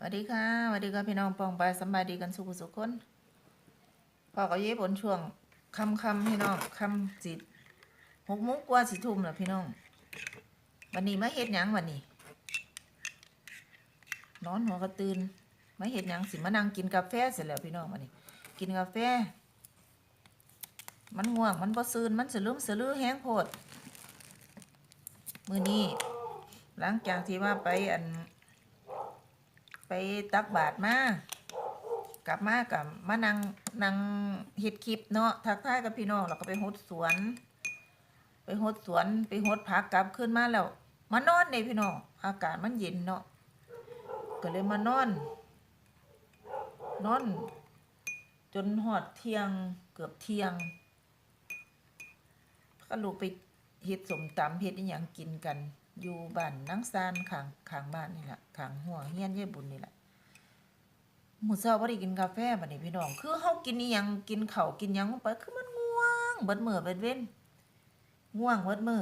สวัสดีค่ะสวัสดีค่ะพี่น้องปองไปสบายดีกันสุขสุขคนพ่อก็เย็บบนช่วงคำคำพี่น้องคำจิตหกมุกว่าสิทุ่มแล้วพี่น้อง วันนี้มาเฮ็ดหยังวันนี้นอนหัวกระตือนมาเฮ็ดหยังสิมานั่งกินกาแฟเสร็จแล้วพี่น้องวันนี้ กินกาแฟ มันง่วงมันบ่ซืนมันสลืมสลือแห้งโพดมือนี้หลังจากที่ว่าไปอัน ไปตักบาทมากลับมากับมานั่งนั่งเฮ็ดคลิปเนาะทักทายกับพี่น้องแล้วก็ไปหดสวน ไปหดสวนไปหดผักกลับขึ้นมาแล้ว มานอนในพี่น้องอากาศมันเย็นเนาะก็เลยมานอน นอน จนหอดเที่ยงเกือบเที่ยง ก็ลูกไปเฮ็ดสมตำเฮ็ดอหยังกินกัน อยู่บ้านนังซานขางขางบ้านนี่แหละขางหัวเฮียนเยายบุญนี่แหละหมู่เช้าบ่ได้กินกาแฟบัดนี้พี่น้อง คือเฮากินอีหยังกินข้าวกินยังไปคือมันง่วงเบิดมื้อเบิดเว้นง่วงเบิดมื้อ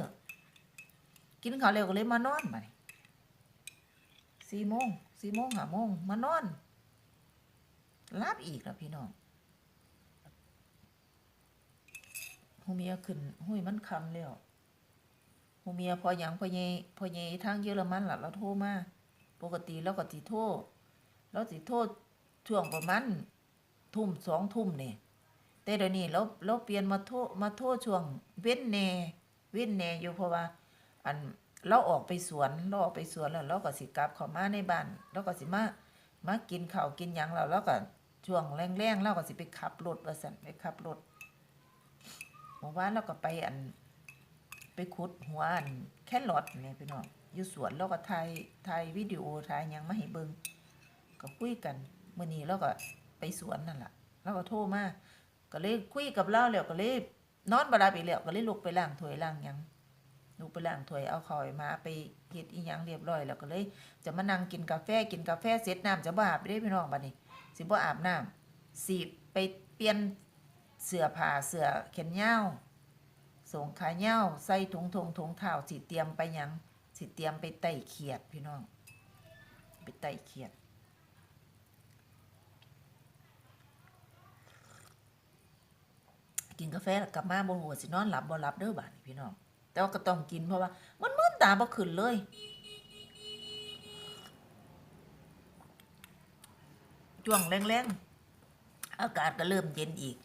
กินข้าวแล้วก็เลยมานอนบัดนี้4โมง4โมง5โมงมานอนหลับอีกแล้วพี่น้องหูเมียขึ้นหุ้ยมันคำแล้ว หูเมียพอหยังพอเยพอเยทางเยอรมันหล่ะเราโทรมาปกติเราก็สิโทรเราสิโทรช่วงประมาณทุ่มสองทุ่มเนี่ยแต่เดี๋ยวนี้เราเราเปลี่ยนมาโทรมาโทรช่วงเว้นแน่เว้นแน่อยู่เพราะว่า อันเราออกไปสวนเราออกไปสวนแล้วเราก็สิกลับเข้ามาในบ้านเราก็สิมามากินข้าวกินหยังแล้วเราก็ช่วงแรงๆเราก็สิไปขับรถว่าซั่นไปขับรถเมื่อวานเราก็ไปอัน ไปขุดหัวอันแค่รอทนี่พี่น้องอยู่สวนแล้วก็ถ่ายถ่ายวิดีโอถ่ายยังไมาให้เบิงก็คุยกันเมื้อนี้เราก็ไปสวนนั่นแหล่ะเราก็โทรมาก็เลยคุยกับเราแล้วก็เลยนอนบลับอีกแล้วก็เลยลุกไปล้างถ้วยล้างยังลุกไปล้างถ้วยเอาข้าวให้มาไปเฮ็ดอีหยังเรียบร้อยแล้วก็เลย จะมานั่งกินกาแฟกินกาแฟเสร็จน้ำจะบ่อาบเด้พี่น้องบัดนี้ สิบ่อาบน้ำสิไปเปลี่ยนเสื้อผ้าเสื้อแขนยาว ส่งขาเหย้าใส่ถุงทงถุงเท้าสิเตรียมไปยัง สิเตรียมไปไต่เขียดพี่น้อง ไปไต่เขียดกินกาแฟกลับมาบ่หัวสินอนหลับบ่หลับเด้อบาดนี้พี่น้อง แต่ว่าก็ต้องกินเพราะว่า มันมึนตาบ่ขึ้นเลยช่วงแรงๆ อากาศก็เริ่มเย็นอีก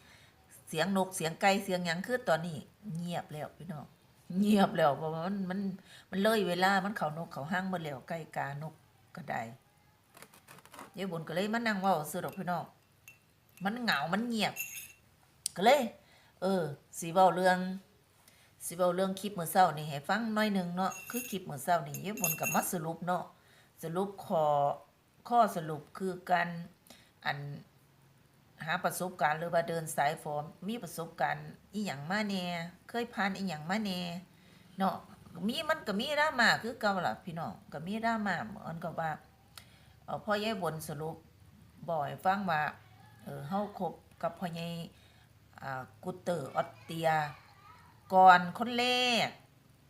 เสียงนกเสียงไก่เสียงหยังคือตอนนี้ เงียบแล้วพี่น้องเงียบแล้วเพราะมันมันมันเลยเวลามันเขานกเขาห้างมาแล้วไก่กานกก็ได้ยายบุญก็เลยมานั่งเว่าซื้อดอกพี่น้องมันเหงา มันเงียบ ก็เลย เออสีเว้าเรื่องสีเว้าเรื่องคลิปมื้อเช้านี่ให้ฟังหน่อยหนึ่งเนาะคือคลิปมื้อเช้านี่ยายบุญกับมาสรุปเนาะสรุปข้อข้อสรุปคือการอัน หาประสบการณ์หรือว่าเดินสายฟอร์มมีประสบการณ์อีหยังมาแน่เคยผ่านอีหยังมาแน่เนาะมีมันก็มีดราม่าคือเก่าล่ะพี่น้องก็มีดราม่าเหมือนกับว่าเออพ่อใหญ่บนสรุปบ่ให้ฟังว่าเออเฮาคบกับพ่อใหญ่อ่ากุตเตอร์ออสเตีย ก่อนคนแรก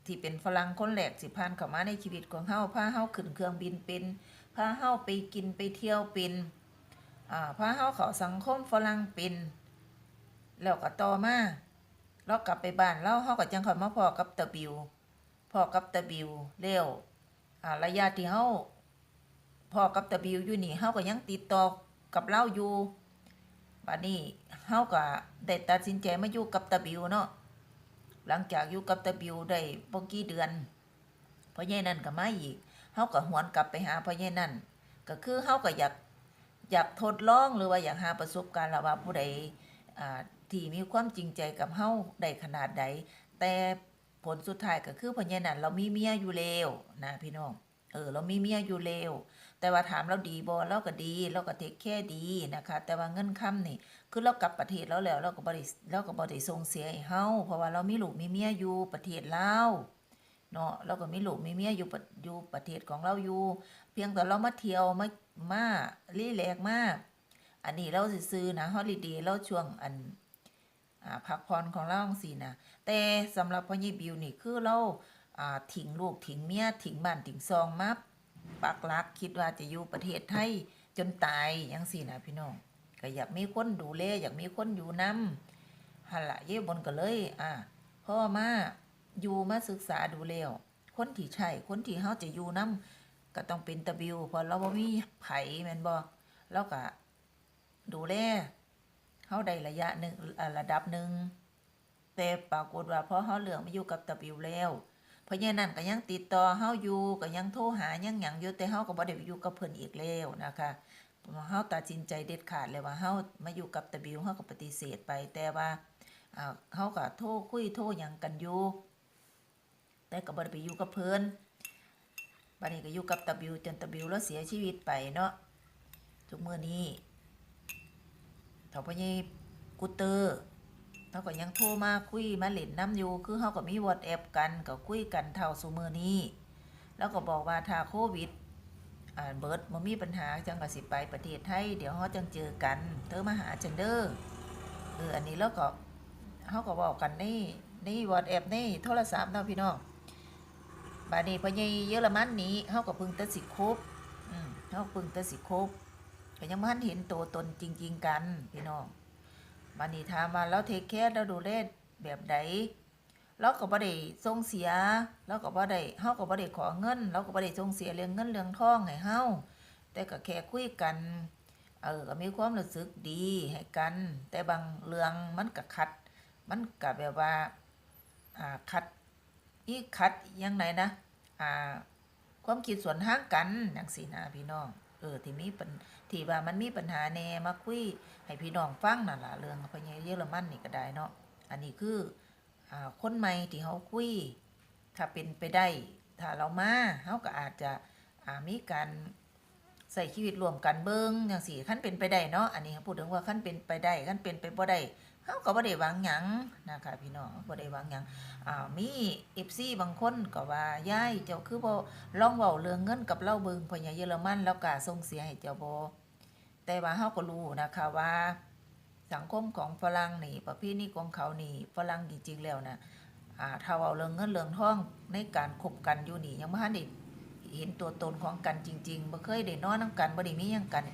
ที่เป็นฝรั่งคนแรกสิผ่านเข้ามาในชีวิตของเฮาพาเฮาขึ้นเครื่องบินเป็นพาเฮาไปกินไปเที่ยวเป็น พาเฮาเขาสังคมฝรั่งป็นแล้วก็ต่อมาเรากลับไปบ้านเราเฮาก็จังค่อยมาพอกับตะบิวพอกับตะบิวแล้วอ่าระยะที่เฮาพอกับตะบิวอยู่นี่เฮาก็ยังติดต่อกับเราอยู่บัดนี้เฮาก็ได้ตัดสินใจมาอยู่กับตะบิวเนาะหลังจากอยู่กับตะบิวได้บ่กี่เดือนพ่อใหญ่นั่นก็มาอีกเฮาก็หวนกลับไปหาพ่อใหญ่นั่นก็คือเฮาก็อยาก อยากทดลองหรือว่าอยากหาประสบการณ์แล้วว่าผู้ใดที่มีความจริงใจกับเฮาได้ขนาดใด แต่ผลสุดท้ายก็คือพญานั้นเรามีเมียอยู่แล้วนะพี่น้องเออเรามีเมียอยู่แล้วแต่ว่าถามเราดีบ่เราก็ดีเราก็เทคแค่ดีนะคะ แต่ว่าเงินค้ำนี่คือเรากลับประเทศเราแล้วเราก็บ่ได้เราก็บ่ได้ส่งเสียให้เฮาเพราะว่าเรามีลูกมีเมียอยู่ประเทศลาเนาะเราก็มีลูกมีเมียอยู่อยู่ประเทศของเราอยู่ เพียงแต่เรามาเที่ยวมา มารีแลกมาก อันนี้เราซื้อนะฮอลิเดย์เราช่วงอันอ่าพักผ่อนของเราจังซี่นะแต่สำหรับพ่อใหญ่บิวนี่คือเราอ่าทิ้งลูกทิ้งเมียทิ้งบ้านทิ้งซองมาปักลักคิดว่าจะอยู่ประเทศไทยจนตายจังซี่นะพี่น้องก็อยากมีคนดูแลอยากมีคนอยู่นำหั่นล่ะเย่บนก็เลย อ่าพ่อมาอยู่มาศึกษาดูแล้วคนที่ใช่คนที่เฮาจะอยู่นํ ก็ต้องเป็นตะบิวพราะเราบ่มีไผแม่นบ่เราก็ดูแลเฮาได้ระยะหนึงอ่าระดับหนึ่งแต่ปรากฏว่าพอเฮาเหลืองมาอยู่กับตะบิวแล้วเพราะฉะนั้นก็ยังติดต่อเฮาอยู่ก็ยังโทรหายังหยังอยู่แต่เฮาก็บ่ได้อยู่กับเพิ่นอีกแล้วนะคะเฮาตัดสินใจเด็ดขาดเลยว่าเฮามาอยู่กับตะบิวเฮาก็ปฏิเสธไปแต่ว่าอ่าเฮาก็โทรคุยโทรหยังกันอยู่แต่ก็บ่ได้ไปอยู่กับเพิ่น บัดนี้ก็อยู่กับตะบิวจนตะบิวแล้วเสียชีวิตไปเนาะทุกมื้อนี้เฒ่าพ่อใหญ่กูเตอร์เขาก็ยังโทรมาคุยมาเล่นน้ำอยู่ คือเขาก็มีวอทแอปกันก็คุยกันเท่าซุมือนี้ แล้วก็บอกว่าถ้าโควิดอ่าเบิร์ดมันมีปัญหาจังก็สิไปประเทศไทยเดี๋ยวเขาจังเจอกัน เธอมาหาจันเดอร์เอออันนี้แล้วก็เขาก็บอกกันในในวอทแอปในโทรศัพท์เนาะพี่น้อง บาดนี้พอใหญเยอรมันนี้เขาก็เพึ่งตัดสิคบอืมเขาพึ่งตัดสิคบก็ยังมันเห็นตัวตนจริง ๆ กันพี่น้องบันนี้ถามว่าเราเทคแคร์เราดูแลแบบใดเราก็บ่ได้ส่งเสียเราก็บ่ได้เฮาก็บ่ได้ขอเงินเราก็บ่ได้ส่งเสียเรื่องเงินเรื่องทองให้เฮาแต่ก็แค่คุยกันเออก็มีความรู้สึกดีให้กัน แต่บางเรื่องมันก็ขัด มันก็แบบว่าอ่าขัดอีขัดยังไงนะ อ่าความคิดส่วนทางกันจังซี่นะพี่น้อง เออ ที่มีปัญที่ว่ามันมีปัญหาแน่มาคุยให้พี่น้องฟังนั่นล่ะเรื่องพญาเยอรมันนี่ก็ได้เนาะ อันนี้คืออ่าคนใหม่ที่เขาคุย ถ้าเป็นไปได้ ถ้าเรามาเขาก็อาจจะอ่ามีการใส่ชีวิตรวมกันเบิ้งอย่างสี่ขั้นเป็นไปได้เนาะ อันนี้พูดถึงว่าขั้นเป็นไปได้ขั้นเป็นไปบ่ได้ เขาก็บ่ได้หวังหยังนะคะพี่น้องบ่ได้หวังหยังอ่ามี FC บางคนก็ว่ายายเจ้าคือบ่ลองเว้าเรื่องเงินกับเราเบิงพญาเยอรมันแล้วก็ส่งเสียให้เจ้าบ่แต่ว่าเฮาก็รู้นะคะว่าสังคมของฝรั่งนี่ประเพณีของเขานี่ฝรั่งจริงๆแล้วนะอ่าถ้าเอาเรื่องเงินเรื่องทองในการคบกันอยู่นี่ยังบ่ทันได้เห็นตัวตนของกันจริงๆบ่เคยได้นอนนํกันบ่ได้มีหยังกัน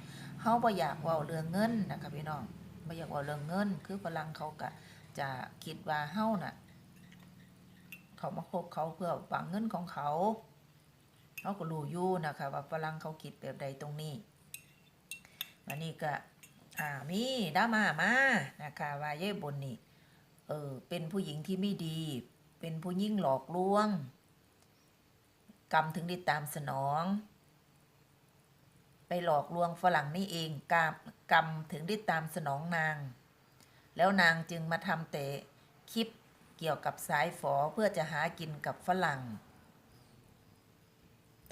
เฮาบ่อยากเว้าเรื่องเงินนะคะพี่น้อง บ่อยากเว้าเรื่องเงิน คือฝรั่งเขาก็จะคิดว่าเฮาน่ะ เขามาคบเขาเพื่อหวังเงินของเขาเขาก็รู้อยู่นะคะว่าฝรั่งเขาคิดแบบใดตรงนี้วันนี้ก็อ่ามีดามามานะคะว่าเย่บนนี่เออเป็นผู้หญิงที่ไม่ดี เป็นผู้ยิ่งหลอกลวง กรรมถึงได้ตามสนอง ไปหลอกลวงฝรั่งนี่เองกรรมกรรมถึงได้ตามสนองนาง แล้วนางจึงมาทำแต่คลิปเกี่ยวกับสายฝอเพื่อจะหากินกับฝรั่ง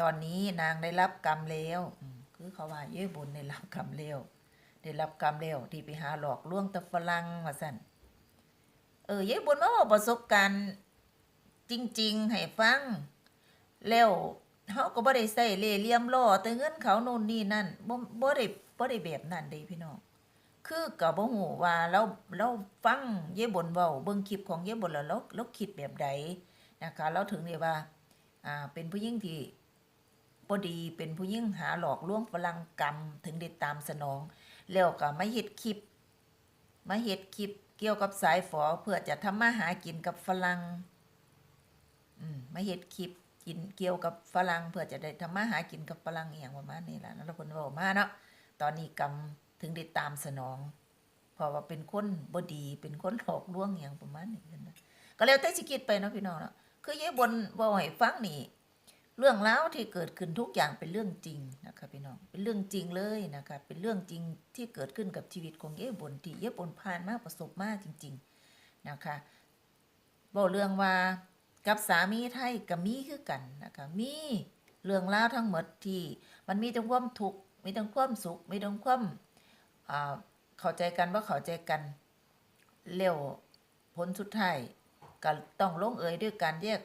ตอนนี้นางได้รับกรรมแล้วคือเขาว่าเย้บุญได้รับกรรมแล้วได้รับกรรมแล้วที่ไปหาหลอกลวงตะฝรั่งว่าสั่นเออเย้บุญมาบอกประสบการณ์จริง ๆ ให้ฟังแล้ว เขาก็บ่ได้ใส่เล่เหลี่ยมล่อแต่เงินเขาโน่นนี่นั่นบ่บ่ได้บ่ได้แบบนั้นเด้พี่น้องคือก็บ่ฮู้ว่าเราเราฟังเย้บนเว้าเบิ่งคลิปของเย้บนแล้วเราเราคิดแบบใดนะคะเราถึงได้ว่าอ่าเป็นผู้หญิงที่บ่ดีเป็นผู้หญิงหาหลอกลวงฝรั่งกรรมถึงได้ตามสนอง แล้วก็มาเฮ็ดคลิปมาเฮ็ดคลิปเกี่ยวกับสายฝอเพื่อจะทำมาหากินกับฝรั่งอืมมาเฮ็ดคลิป กินเกี่ยวกับฝรั่งเพื่อจะได้ทำมาหากินกับฝรั่งอหย่างประมาณนี้แหละแล้วเพิ่นเว้ามาเนาะตอนนี้กรรมถึงได้ตามสนองเพราะว่าเป็นคนบดีเป็นคนหลอกลวงอย่างประมาณนี้นั่นนะก็แล้วแต่สิคิดไปเนาะพี่น้องเนาะคือยายบนเว้าให้ฟังนี่เรื่องราวที่เกิดขึ้นทุกอย่างเป็นเรื่องจริงนะคะพี่น้องเป็นเรื่องจริงเลยนะคะเป็นเรื่องจริงที่เกิดขึ้นกับชีวิตของยายบนที่ยายบนผ่านมาประสบมากจริง ๆนะคะบอกเรื่องว่า กับสามีไทยก็มีคือกันนะคะมีเรื่องราวทั้งหมดที่มันมีทั้งความทุกข์มีทั้งความสุขมีทั้งความอ่าเข้าใจกันว่าเข้าใจกันเร็วผลสุดท้ายก็ต้องลงเอยด้วยการแยก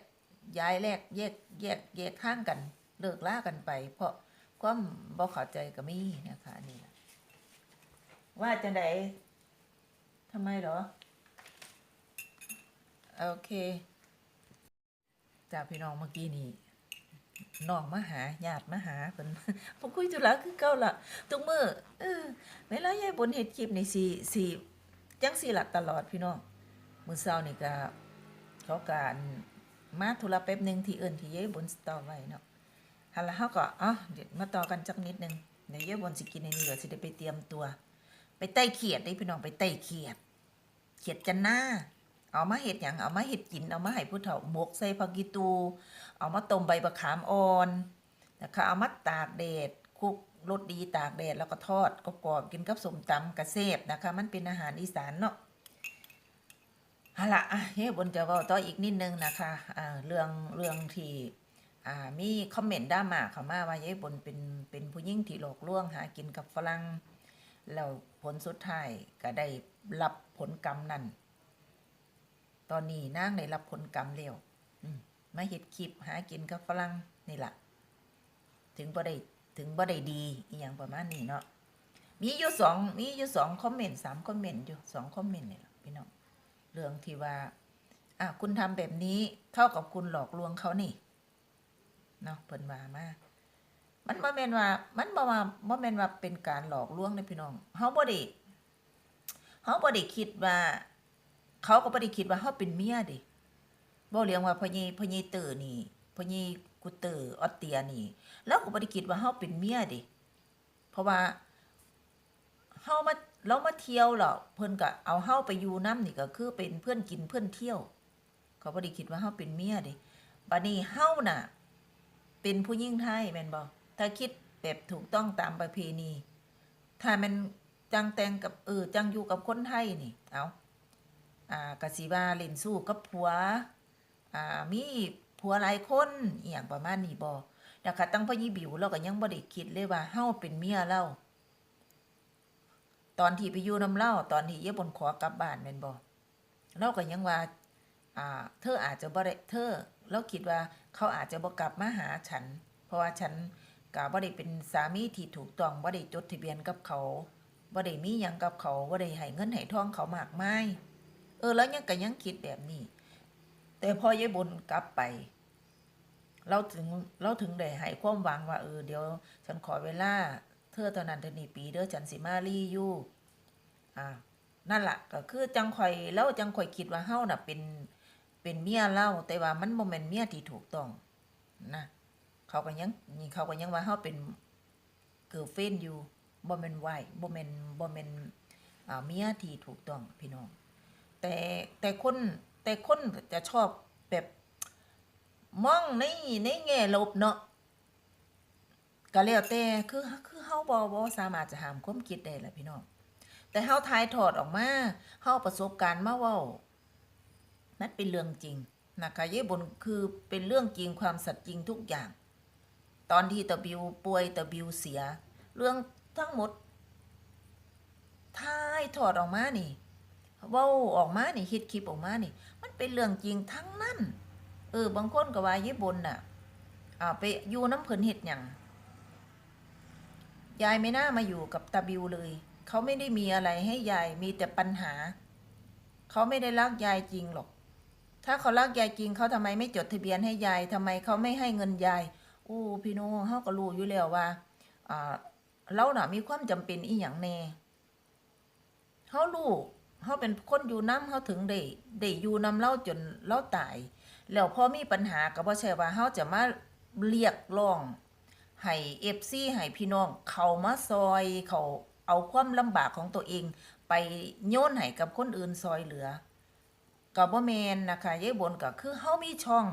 ย้ายแลกแยกแยกแยกข้างกันเลิกล่ากันไป เพราะความบ่เข้าใจก็มีนะคะนี่ล่ะว่าจังไดทำไมหรอ โอเค จากพี่น้องเมื่อกี้นี่น้องมาหาญาติมาหาเพิ่นบ่คุยธุระคือเก่าละทุกมือเออเวลายายบนเฮ็ดคลิปนี่สิสิจังซี่หล่ะตลอดพี่น้องมือเช้านี่ก็เขาการมาธุระแป๊บหนึ่งที่เอิ้นที่ยายบนสตอไว้เนาะหั่นล่ะเฮาก็อ้าเดี๋ยวมาต่อกันจักนิดนึงเดี๋ยวยายบนสิกินอันนี้เดี๋ยวสิได้ไปเตรียมตัว ไปไต่เขียดเด้พี่น้องไปไต่เขียด เขียดจันหน้า เอามาเห็ดหยังเอามาเห็ดกิน เอามาให้ผู้เฒ่าหมกใส่ผักกีตู เอามาต้มใบบักขามอ่อนนะคะเอามาตากแดดคลุกรสดีตากแดดแล้วก็ทอดก็กรอบกินกับสมตำกระเซบนะคะ มันเป็นอาหารอีสานเนาะเอาละเฮ้บนจะว่าต่ออีกนิดนึงนะคะอ่าเรื่องเรื่องที่อ่ามีคอมเมนต์ด้ามาเขามาว่าเย้บนเป็นเป็นผู้หญิงที่หลอกลวงหากินกับฝรั่งแล้วผลสุดท้ายก็ได้รับผลกรรมนั้น ตอนนี้นางได้รับผลกรรมแล้วมาเฮ็ดคลิปหากินกับฝรั่งนี่แหละถึงบ่ได้ถึงบ่ได้ดีอีหยังประมาณนี้เนาะมีอยู่สองมีอยู่สองคอมเมนต์สามคอมเมนต์อยู่สองคอมเมนต์นี่ล่ะพี่น้องเรื่องที่ว่าอะคุณทำแบบนี้เท่ากับคุณหลอกลวงเขานี่เนาะเพิ่นว่ามามันบ่แม่นว่า มันบ่ว่าบ่แม่นว่าเป็นการหลอกลวงเด้อพี่น้องเฮาบ่ได้เฮาบ่ได้คิดว่า เขาก็บ่ได้คิดว่าเฮาเป็นเมียเดิบ่เรียกว่าพ่อใหญ่พ่อใหญ่เตอนี่พ่อใหญ่กูเตอออสเตียนี่เราก็บ่ได้คิดว่าเฮาเป็นเมียเดิเพราะว่าเฮามาเรามาเที่ยวแล้วเพิ่นก็เอาเฮาไปอยู่นํนี่ก็คือเป็นเพื่อนกินเพื่อนเที่ยว เขาบ่ได้คิดว่าเฮาเป็นเมียเดิบัดนี้เฮาน่ะ เป็นผู้หญิงไทยแม่นบ่ถ้าคิดแบบถูกต้องตามประเพณี ถ้ามันจังแต่งกับเออจังอยู่กับคนไทยนี่ เอา อ่ากะสิว่าเล่นสู้กับผัวอ่ามีผัวหลายคนอีหยังประมาณนี้บ่นะคะตั้งพ่อยี่บิวเราก็ยังบ่ได้คิดเลยว่าเฮาเป็นเมียเราตอนที่ไปอยู่น้ำเล่าตอนที่เย่บนขอกลับบ้านแม่นบ่เราก็ยังว่าอ่าเธออาจจะบ่ได้เธอเราคิดว่าเขาอาจจะบ่กลับมาหาฉัน เพราะว่าฉันก็บ่ได้เป็นสามีที่ถูกต้องบ่ได้จดทะเบียนกับเขาบ่ได้มีหยังกับเขาบ่ได้ให้เงินให้ทองเขามากมาย เออแล้วยังก็ยังคิดแบบนี้ แต่พอยายบนกลับไป เราถึงเราถึงได้ให้ความหวังว่าเออเดี๋ยว ฉันขอเวลาเธอตอนนั้นเธอนี่ปีเด้อฉันสิมารีอยู่อ่านั่นล่ะก็คือจังข่อยแล้วจังข่อยคิดว่าเฮาน่ะเป็นเป็นเมียเล่าแต่ว่ามันบ่แม่นเมียที่ถูกต้องนะเขาก็ยังนี่เขาก็ยังว่าเฮาเป็นเกิร์ลเฟนอยู่บ่แม่นไวบ่แม่นบ่แม่นอ่าเมียที่ถูกต้องพี่น้อง แต่แต่คนแต่คนจะชอบแบบมองในในแง่ลบเนาะก็แล้วแต่คือคือเฮาบ่บ่สามารถจะห้ามความคิดได้ล่ะพี่น้องแต่เฮาทายถอดออกมาเฮาประสบการณ์มาเว้านั่นเป็นเรื่องจริงนะคะเย่บนคือเป็นเรื่องจริงความสัตย์จริงทุกอย่าง ตอนที่ตะบิวป่วยตะบิวเสีย เรื่องทั้งหมดทายถอดออกมานี่ เว้าออกมานี่คิดคลิปออกมานี่ มันเป็นเรื่องจริงทั้งนั้น เออบางคนก็ว่าญี่ปุ่นน่ะอ่าไปอยู่น้ำเพิ่นเฮ็ดหยังยายไม่น่ามาอยู่กับตาบิวเลย เขาไม่ได้มีอะไรให้ยายมีแต่ปัญหา เขาไม่ได้รักยายจริงหรอก ถ้าเขารักยายจริงเขาทำไมไม่จดทะเบียนให้ยายทำไมเขาไม่ให้เงินยายโอ้พี่น้เฮาก็รู้อยู่แล้วว่าอ่าเราหน่ะมีความจำเป็นอีหยังแน่เฮารู้ เขาเป็นคนอยู่น้ำเขาถึงได้ได้อยู่น้ำเล่าจนเล่าตาย แล้วพอมีปัญหาก็บ่ใช่ว่าเขาจะมาเรียกร้องให้เอฟซีให้พี่น้อง เขามาซอยเขาเอาความลำบากของตัวเอง ไปโยนให้กับคนอื่นซอยเหลือก็บ่แมนนะคะยายบนก็คือเฮามีช่อง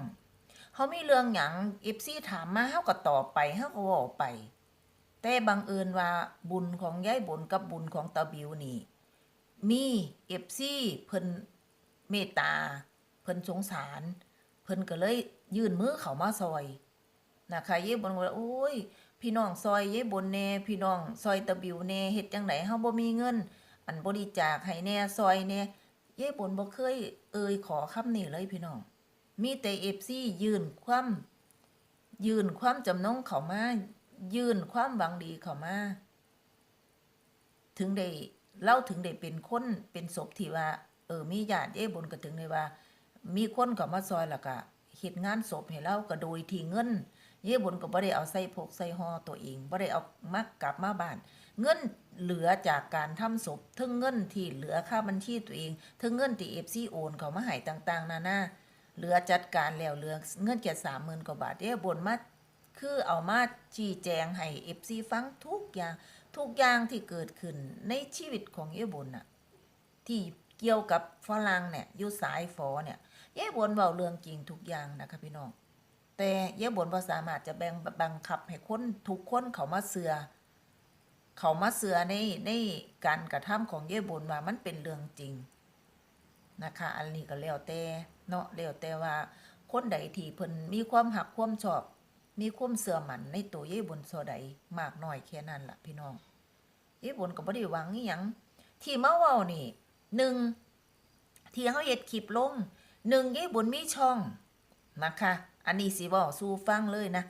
เฮามีเรื่องหยังเอฟซีถามมาเฮาก็ตอบไปเฮาก็เว้าไป แต่บังเอิญว่าบุญของยายบนกับบุญของตาบิวนี่ มีเอฟซีเพิ่นเมตตา เพิ่นสงสาร เพิ่นก็เลยยื่นมือเขามาซอยนะคะเย่บนว่าโอ้ย พี่น้องซอยเย่บนแน่พี่น้องซอยตะบิวแน่เฮ็ดจังไดเฮาบ่มีเงิน อันบริจาคให้แน่ซอยแน่เย่บนบ่เคย เอ่ยขอคำนี้เลยพี่น้อง มีแต่เอฟซียื่นความยื่นความจำนงเขามายื่นความหวังดีเขามาถึงได้ เล่าถึงได้เป็นคนเป็นศพที่ว่า เออมีญาติเอ้บนก็ถึงได้ว่า มีคนก็มาซอยแล้วก็เฮ็ดงานศพให้เราก็โดยที่เงิน เย่บนก็บ่ได้เอาใส่พกใส่ห่อตัวเองบ่ได้เอามากลับมาบ้าน เงินเหลือจากการทำศพถึงเงินที่เหลือค่าบัญชีตัวเองถึงเงินที่ FC โอนเขามาให้ต่างๆนานาเหลือจัดการแล้วเหลือเงินแค่30,000กว่าบาทเย่บนมาคือเอามาชี้แจงให้ FC ฟังทุกอย่าง ทุกอย่างที่เกิดขึ้นในชีวิตของเย่บนน่ะที่เกี่ยวกับฝรั่งเนี่ยอยู่สายฝอเนี่ยเย่บนเว้าเรื่องจริงทุกอย่างนะคะพี่น้อง แต่เย่บนบ่สามารถจะแบ่งบังคับให้คนทุกคนเขามาเสือเขามาเสือในในการกระทำของเย่บนว่ามันเป็นเรื่องจริงนะคะ อันนี้ก็แล้วแต่เนาะแล้วแต่ว่าคนใดที่เพิ่นมีความหักความชอบ มีความเสื่อมันในตัวเย่บนโซใดมากน้อยแค่นั้นล่ะพี่น้อง เย่บนก็บ่ได้หวังอีหยังที่มาเว้านี่หนึ่งที่เฮาเฮ็ดคลิปลงหนึ่งเย่บนมีช่องนะคะ อันนี้สิเว้าสู่ฟังเลยนะ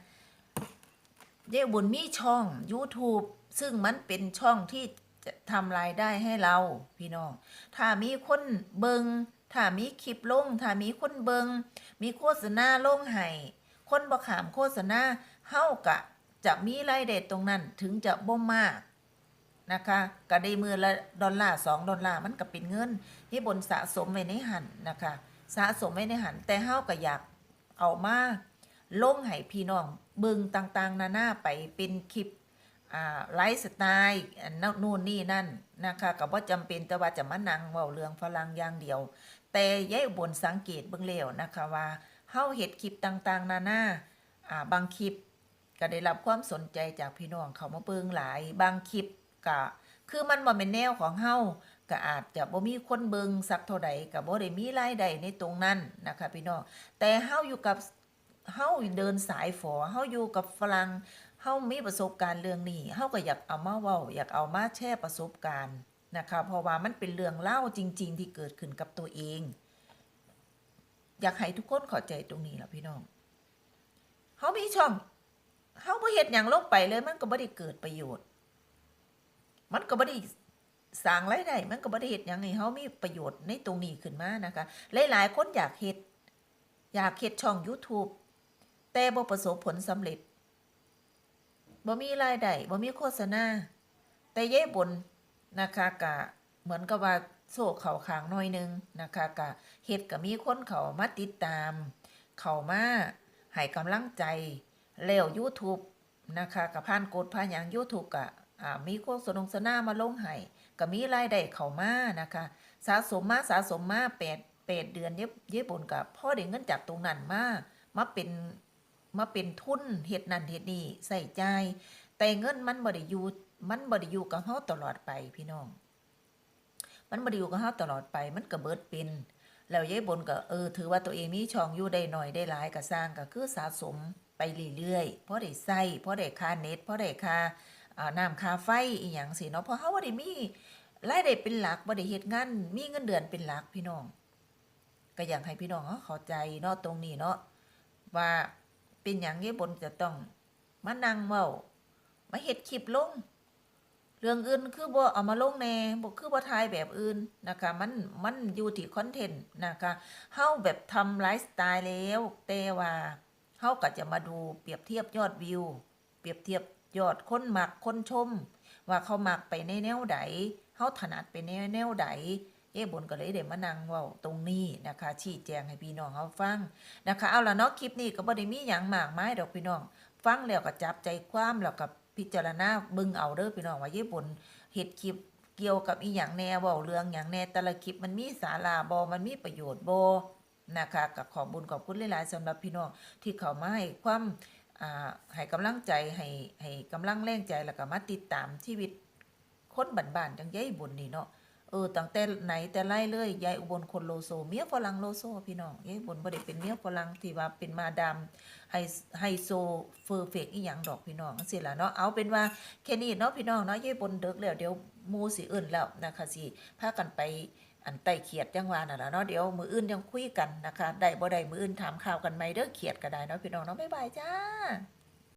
เย่บุญมีช่อง YouTube ซึ่งมันเป็นช่องที่จะทำรายได้ให้เราพี่น้อง ถ้ามีคนเบิงถ้ามีคลิปลง ถ้ามีคนเบิง มีโฆษณาลงให้ คนบ่ขามโฆษณาเฮากะ จะมีรายได้ตรงนั้นถึงจะบ่มาก นะคะก็ได้มือละดอลลาร์สองดอลลาร์มันก็เป็นเงินที่บนสะสมไว้ในหันนะคะสะสมไว้ในหันแต่เฮาก็อยากเอามาลงให้พี่น้องเบิ่งต่างๆ นานาไปเป็นคลิปไลฟ์สไตล์นู่นนี่นั่นนะคะก็บ่จำเป็นแต่ว่าจะมานั่งเว้าเรื่องฝรั่งอย่างเดียว แต่ยายบนสังเกตเบิ่งแล้วนะคะว่าเฮาเฮ็ดคลิปต่างๆ นานาอ่าบางคลิปก็ได้รับความสนใจจากพี่น้องเขามาเบิ่งหลาย บางคลิป ก็คือมันบ่แม่นแนวของเฮาก็อาจจะบ่มีคนเบิงสักเท่าใดก็บ่ได้มีรายได้ในตรงนั้นนะคะพี่น้องแต่เฮาอยู่กับเฮาเดินสายฝอเฮาอยู่กับฝรั่งเฮามีประสบการณ์เรื่องนี้เฮาก็อยากเอามาเว้าอยากเอามาแชร์ประสบการณ์นะคะเพราะว่ามันเป็นเรื่องเล่าจริง ๆ ที่เกิดขึ้นกับตัวเอง อยากให้ทุกคนเข้าใจตรงนี้ล่ะพี่น้องเฮามีช่องเฮาบ่เฮ็ดหยังลงไปเลยมันก็บ่ได้เกิดประโยชน์ มันก็บ่ได้สร้างรายได้มันก็บ่ได้เฮ็ดหยังให้เฮามีประโยชน์ในตรงนี้ขึ้นมานะคะ หลายๆ คนอยากเฮ็ดอยากเฮ็ดช่อง YouTube แต่บ่ประสบผลสำเร็จบ่มีรายได้บ่มีโฆษณา แต่เย่บนนะคะกะเหมือนกับว่าโซ่เขาขางหน่อยหนึงนะคะกะเฮ็ดก็มีคนเขามาติดตาม เข้ามาให้กำลังใจแล้ว YouTube นะคะกับผ่านกดผ่านหยัง YouTube กะ มีโฆษณาโฆษณามาลงให้ก็มีรายได้เข้ามานะคะ สะสมมาสะสมมาแปดแปดเดือนเย็บเย็บบนกับพ่อได้เงินจากตรงนั้นมามาเป็นมาเป็นทุนเฮ็ดนั่นเฮ็ดนี่ใส่ใจ แต่เงินมันบ่ได้อยู่มันบ่ได้อยู่กับเฮาตลอดไปพี่น้อง มันบ่ได้อยู่กับเฮาตลอดไปมันก็เบิดเป็นแล้วยายบนก็เออถือว่าตัวเองมีช่องอยู่ได้หน่อยได้หลายก็สร้างก็คือสะสมไปเรื่อยๆเพราะได้ใช้เพราะได้ค่าเน็ตเพราะได้ค่าอ่า น้ำค่าไฟอีหยังสิเนาะเพราะเฮาบ่ได้มีรายได้เป็นหลักบ่ได้เฮ็ดงานมีเงินเดือนเป็นหลักพี่น้องก็อยากให้พี่น้องเขาเข้าใจเนาะตรงนี้เนาะว่าเป็นหยังเย่บนจะต้องมานั่งเว้ามาเฮ็ดคลิปลงเรื่องอื่นคือบ่เอามาลงแน่บ่คือบ่ถ่ายแบบอื่นนะคะมันมันอยู่ที่คอนเทนต์นะคะเฮาแบบทำไลฟ์สไตล์แล้ว แต่ว่าเฮาก็จะมาดูเปรียบเทียบยอดวิว เปรียบเทียบ ยอดคนมักคนชม ว่าเขามักไปในแนวใดเฮาถนัดไปในแนวใดเอ้บนก็เลยได้มานั่งว้าตรงนี้นะคะ ชี้แจงให้พี่น้องเฮาฟังนะคะเอาละเนาะคลิปนี้ก็บ่ได้มีหยังมากไมายดอกพี่น้อง ฟังแล้วก็จับใจความแล้วก็พิจารณาบิ่งเอาเด้อพี่น้องว่าเย่บนเฮ็ดคลิปเกี่ยวกับอีหยังแน่ว้าเรื่องหยังแน่แต่ละคลิปมันมีสาระบ่มันมีประโยชน์บ่นะคะก็ขอบบุญขอบคุณหลายๆสำหรับพี่น้องที่เขามาให้ความ ให้กำลังใจให้ให้กำลังแรงใจแล้วก็มาติดตามชีวิตคนบ้านๆจังยายบุญนี่เนาะเออตั้งแต่ไหนแต่ไรเลยยายอุบลคนโลโซเมียฝรั่งโลโซพี่น้องยายอุบลบ่ได้เป็นเมียฝรั่งที่ว่าเป็นมาดามไฮไฮโซเฟอร์เฟกอีหยังดอกพี่น้องจังซี่ล่ะเนาะเอาเป็นว่าแค่นี้เนาะพี่น้องเนาะยายอุบลเดึกแล้วเดี๋ยวมูสิอื่นแล้วนะคะสิพากันไป อันไต่เขียดจังหวานั่นล่ะเนาะเดี๋ยวมืออื่นยังคุยกันนะคะ ได้บ่ได้มืออื่นถามข่าวกันไหมเด้อเขียดก็ได้เนาะพี่น้องเนาะบ๊ายบายจ้า